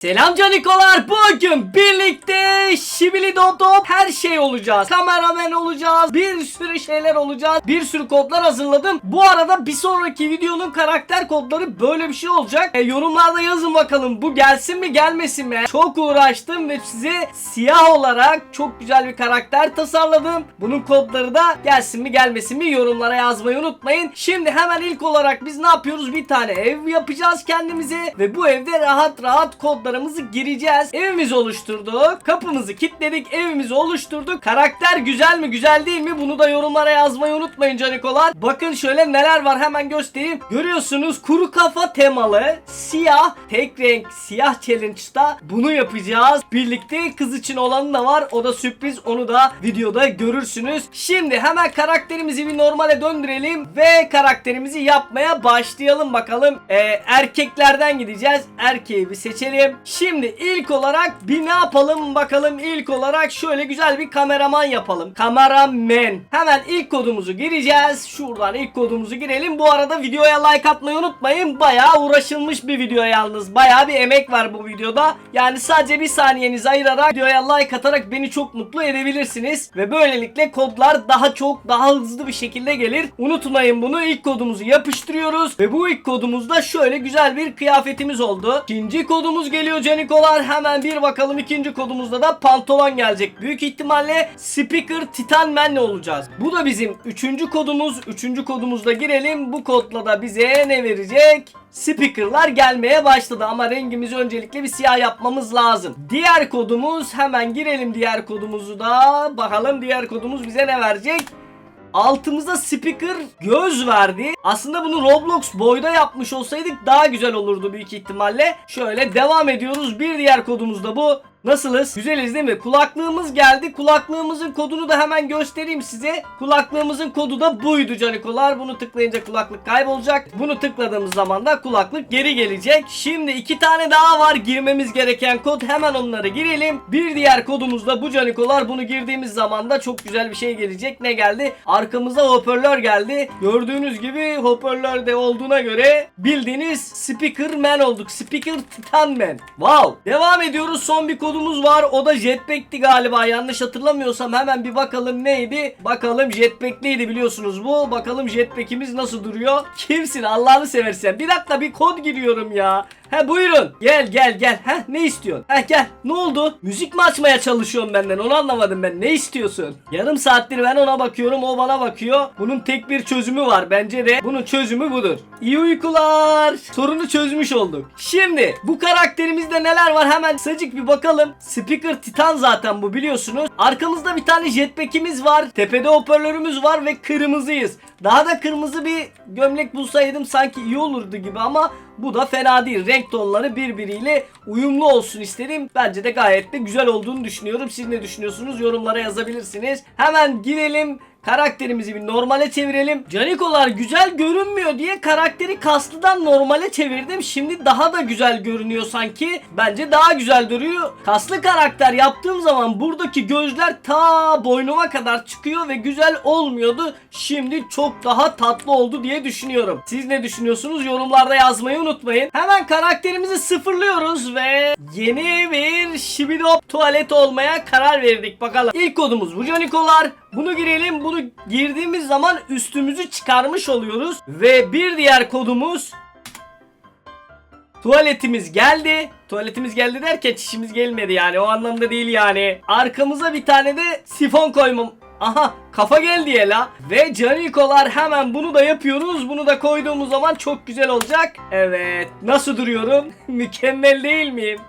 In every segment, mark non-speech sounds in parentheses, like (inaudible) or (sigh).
Selam canikolar. Bugün birlikte şibili dop dop her şey olacağız. Kameraman olacağız. Bir sürü şeyler olacağız. Bir sürü kodlar hazırladım. Bu arada bir sonraki videonun karakter kodları böyle bir şey olacak. E, yorumlarda yazın bakalım bu gelsin mi gelmesin mi? Çok uğraştım ve size siyah olarak çok güzel bir karakter tasarladım. Bunun kodları da gelsin mi gelmesin mi yorumlara yazmayı unutmayın. Şimdi hemen ilk olarak biz ne yapıyoruz? Bir tane ev yapacağız kendimize ve bu evde rahat rahat kodlarımızı gireceğiz. Evimizi oluşturduk. Kapımızı kilitledik. Evimizi oluşturduk. Karakter güzel mi güzel değil mi? Bunu da yorumlara yazmayı unutmayın canikolar. Bakın şöyle neler var hemen göstereyim. Görüyorsunuz kuru kafa temalı siyah tek renk siyah challenge'da bunu yapacağız. Birlikte kız için olanı da var. O da sürpriz. Onu da videoda görürsünüz. Şimdi hemen karakterimizi bir normale döndürelim ve karakterimizi yapmaya başlayalım bakalım. Ee, erkeklerden gideceğiz. Erkeği bir seçelim. Şimdi ilk olarak bir ne yapalım bakalım. İlk olarak şöyle güzel bir kameraman yapalım. Kameraman. Hemen ilk kodumuzu gireceğiz. Şuradan ilk kodumuzu girelim. Bu arada videoya like atmayı unutmayın. Bayağı uğraşılmış bir video yalnız. Bayağı bir emek var bu videoda. Yani sadece bir saniyenizi ayırarak videoya like atarak beni çok mutlu edebilirsiniz. Ve böylelikle kodlar daha çok daha hızlı bir şekilde gelir. Unutmayın bunu. İlk kodumuzu yapıştırıyoruz. Ve bu ilk kodumuzda şöyle güzel bir kıyafetimiz oldu. İkinci kodumuz geliyor canikolar. Hemen bir bakalım ikinci kodumuzda da pantolon gelecek. Büyük ihtimalle Speaker Titan Man'le olacağız. Bu da bizim üçüncü kodumuz. Üçüncü kodumuzda girelim. Bu kodla da bize ne verecek? Speaker'lar gelmeye başladı ama rengimizi öncelikle bir siyah yapmamız lazım. Diğer kodumuz hemen girelim diğer kodumuzu da. Bakalım diğer kodumuz bize ne verecek? Altımıza speaker göz verdi. Aslında bunu Roblox boyda yapmış olsaydık daha güzel olurdu büyük ihtimalle. Şöyle devam ediyoruz. Bir diğer kodumuz da bu. Nasılız? Güzeliz değil mi? Kulaklığımız geldi. Kulaklığımızın kodunu da hemen göstereyim size. Kulaklığımızın kodu da buydu canikolar. Bunu tıklayınca kulaklık kaybolacak. Bunu tıkladığımız zaman da kulaklık geri gelecek. Şimdi iki tane daha var girmemiz gereken kod. Hemen onları girelim. Bir diğer kodumuz da bu canikolar. Bunu girdiğimiz zaman da çok güzel bir şey gelecek. Ne geldi? Arkamıza hoparlör geldi. Gördüğünüz gibi hoparlör de olduğuna göre bildiğiniz speaker man olduk. Speaker titan man. Wow. Devam ediyoruz. Son bir kodumuz var. O da jetpack'ti galiba. Yanlış hatırlamıyorsam hemen bir bakalım neydi? Bakalım jetpack'liydi biliyorsunuz bu. Bakalım jetpack'imiz nasıl duruyor? Kimsin Allah'ını seversen. Bir dakika bir kod giriyorum ya. He buyurun. Gel gel gel. He ne istiyorsun? He gel. Ne oldu? Müzik mi açmaya çalışıyorsun benden? Onu anlamadım ben. Ne istiyorsun? Yarım saattir ben ona bakıyorum. O bana bakıyor. Bunun tek bir çözümü var. Bence de bunun çözümü budur. İyi uykular. Sorunu çözmüş olduk. Şimdi bu karakterimizde neler var? Hemen kısacık bir bakalım. Speaker Titan zaten bu biliyorsunuz. Arkamızda bir tane jetpack'imiz var. Tepede hoparlörümüz var ve kırmızıyız. Daha da kırmızı bir gömlek bulsaydım sanki iyi olurdu gibi ama bu da fena değil. Renk tonları birbiriyle uyumlu olsun istedim. Bence de gayet de güzel olduğunu düşünüyorum. Siz ne düşünüyorsunuz? Yorumlara yazabilirsiniz. Hemen gidelim. Karakterimizi bir normale çevirelim. Canikolar güzel görünmüyor diye karakteri kaslıdan normale çevirdim. Şimdi daha da güzel görünüyor sanki. Bence daha güzel duruyor. Kaslı karakter yaptığım zaman buradaki gözler ta boynuma kadar çıkıyor ve güzel olmuyordu. Şimdi çok daha tatlı oldu diye düşünüyorum. Siz ne düşünüyorsunuz? Yorumlarda yazmayı unutmayın. Hemen karakterimizi sıfırlıyoruz ve yeni bir şibidop tuvalet olmaya karar verdik. Bakalım. İlk kodumuz bu Canikolar. Bunu girelim. Bunu girdiğimiz zaman üstümüzü çıkarmış oluyoruz. Ve bir diğer kodumuz Tuvaletimiz geldi. Tuvaletimiz geldi derken çişimiz gelmedi yani o anlamda değil yani. Arkamıza bir tane de sifon koymam. Aha kafa geldi ya la. Ve canikolar hemen bunu da yapıyoruz. Bunu da koyduğumuz zaman çok güzel olacak. Evet nasıl duruyorum? (laughs) Mükemmel değil miyim?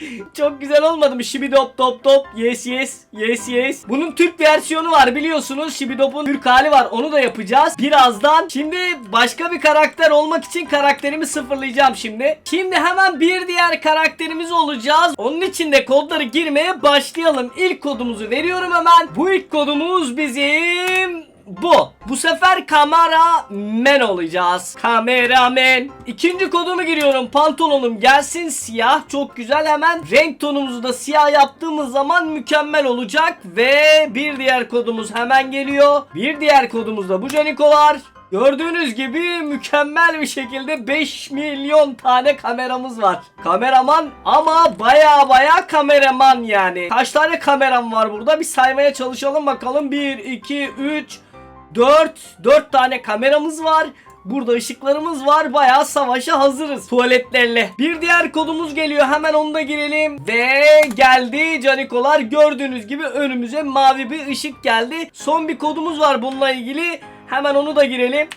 (laughs) Çok güzel olmadı mı? Şibidop top top. Yes yes. Yes yes. Bunun Türk versiyonu var biliyorsunuz. Şibidop'un Türk hali var. Onu da yapacağız. Birazdan. Şimdi başka bir karakter olmak için karakterimi sıfırlayacağım şimdi. Şimdi hemen bir diğer karakterimiz olacağız. Onun için de kodları girmeye başlayalım. İlk kodumuzu veriyorum hemen. Bu ilk kodumuz bizim bu. Bu sefer kamera men olacağız. Kameramen. İkinci kodumu giriyorum. Pantolonum gelsin siyah. Çok güzel hemen. Renk tonumuzu da siyah yaptığımız zaman mükemmel olacak. Ve bir diğer kodumuz hemen geliyor. Bir diğer kodumuz da bu Caniko var. Gördüğünüz gibi mükemmel bir şekilde 5 milyon tane kameramız var. Kameraman ama baya baya kameraman yani. Kaç tane kameram var burada? Bir saymaya çalışalım bakalım. 1, 2, 3, 4. 4 tane kameramız var. Burada ışıklarımız var. Bayağı savaşa hazırız tuvaletlerle. Bir diğer kodumuz geliyor. Hemen onu da girelim. Ve geldi canikolar. Gördüğünüz gibi önümüze mavi bir ışık geldi. Son bir kodumuz var bununla ilgili. Hemen onu da girelim.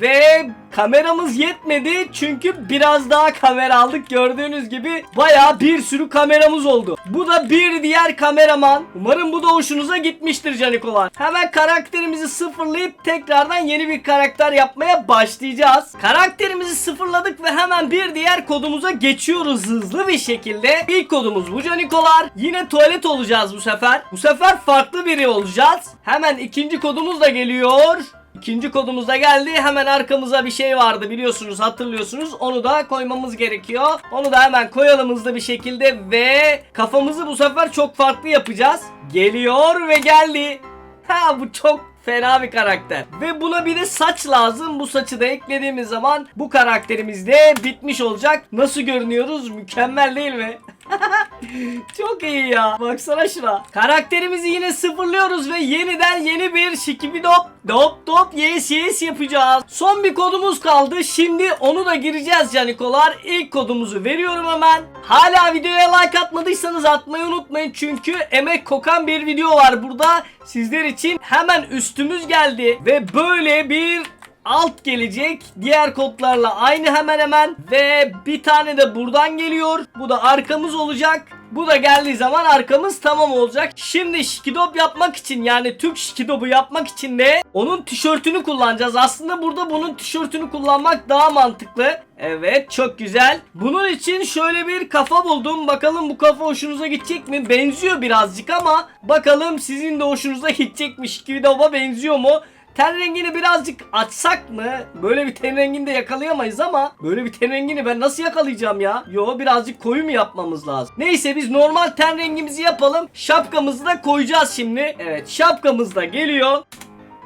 Ve kameramız yetmedi çünkü biraz daha kamera aldık gördüğünüz gibi baya bir sürü kameramız oldu. Bu da bir diğer kameraman. Umarım bu da hoşunuza gitmiştir canikolar. Hemen karakterimizi sıfırlayıp tekrardan yeni bir karakter yapmaya başlayacağız. Karakterimizi sıfırladık ve hemen bir diğer kodumuza geçiyoruz hızlı bir şekilde. İlk kodumuz bu canikolar. Yine tuvalet olacağız bu sefer. Bu sefer farklı biri olacağız. Hemen ikinci kodumuz da geliyor. İkinci kodumuz da geldi. Hemen arkamıza bir şey vardı biliyorsunuz hatırlıyorsunuz. Onu da koymamız gerekiyor. Onu da hemen koyalım hızlı bir şekilde ve kafamızı bu sefer çok farklı yapacağız. Geliyor ve geldi. Ha bu çok fena bir karakter. Ve buna bir de saç lazım. Bu saçı da eklediğimiz zaman bu karakterimiz de bitmiş olacak. Nasıl görünüyoruz? Mükemmel değil mi? (laughs) (laughs) Çok iyi ya. Baksana şuna. Karakterimizi yine sıfırlıyoruz ve yeniden yeni bir şikibidop dop dop yes yes yapacağız. Son bir kodumuz kaldı. Şimdi onu da gireceğiz canikolar. İlk kodumuzu veriyorum hemen. Hala videoya like atmadıysanız atmayı unutmayın. Çünkü emek kokan bir video var burada. Sizler için hemen üstümüz geldi. Ve böyle bir alt gelecek. Diğer kodlarla aynı hemen hemen. Ve bir tane de buradan geliyor. Bu da arkamız olacak. Bu da geldiği zaman arkamız tamam olacak. Şimdi şikidop yapmak için yani Türk şikidobu yapmak için de onun tişörtünü kullanacağız. Aslında burada bunun tişörtünü kullanmak daha mantıklı. Evet çok güzel. Bunun için şöyle bir kafa buldum. Bakalım bu kafa hoşunuza gidecek mi? Benziyor birazcık ama bakalım sizin de hoşunuza gidecek mi? Şikidoba benziyor mu? Ten rengini birazcık açsak mı? Böyle bir ten rengini de yakalayamayız ama böyle bir ten rengini ben nasıl yakalayacağım ya? Yo birazcık koyu mu yapmamız lazım? Neyse biz normal ten rengimizi yapalım. Şapkamızı da koyacağız şimdi. Evet şapkamız da geliyor.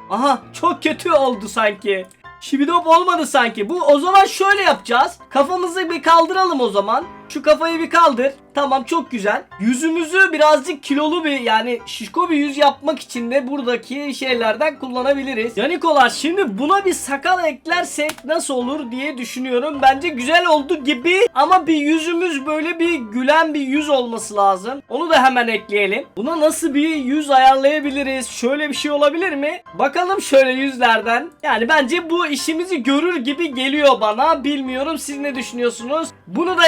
Aha çok kötü oldu sanki. Şibidop olmadı sanki. Bu o zaman şöyle yapacağız. Kafamızı bir kaldıralım o zaman. Şu kafayı bir kaldır. Tamam çok güzel. Yüzümüzü birazcık kilolu bir yani şişko bir yüz yapmak için de buradaki şeylerden kullanabiliriz. Yanikolar şimdi buna bir sakal eklersek nasıl olur diye düşünüyorum. Bence güzel oldu gibi ama bir yüzümüz böyle bir gülen bir yüz olması lazım. Onu da hemen ekleyelim. Buna nasıl bir yüz ayarlayabiliriz? Şöyle bir şey olabilir mi? Bakalım şöyle yüzlerden. Yani bence bu işimizi görür gibi geliyor bana. Bilmiyorum siz ne düşünüyorsunuz? Bunu da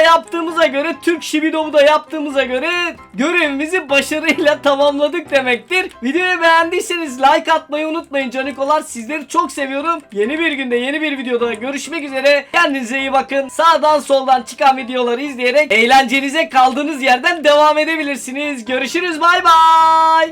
yaptığımıza göre Türk Şibidov'u da yaptığımıza göre görevimizi başarıyla tamamladık demektir. Videoyu beğendiyseniz like atmayı unutmayın canikolar. Sizleri çok seviyorum. Yeni bir günde yeni bir videoda görüşmek üzere. Kendinize iyi bakın. Sağdan soldan çıkan videoları izleyerek eğlencenize kaldığınız yerden devam edebilirsiniz. Görüşürüz bay bay.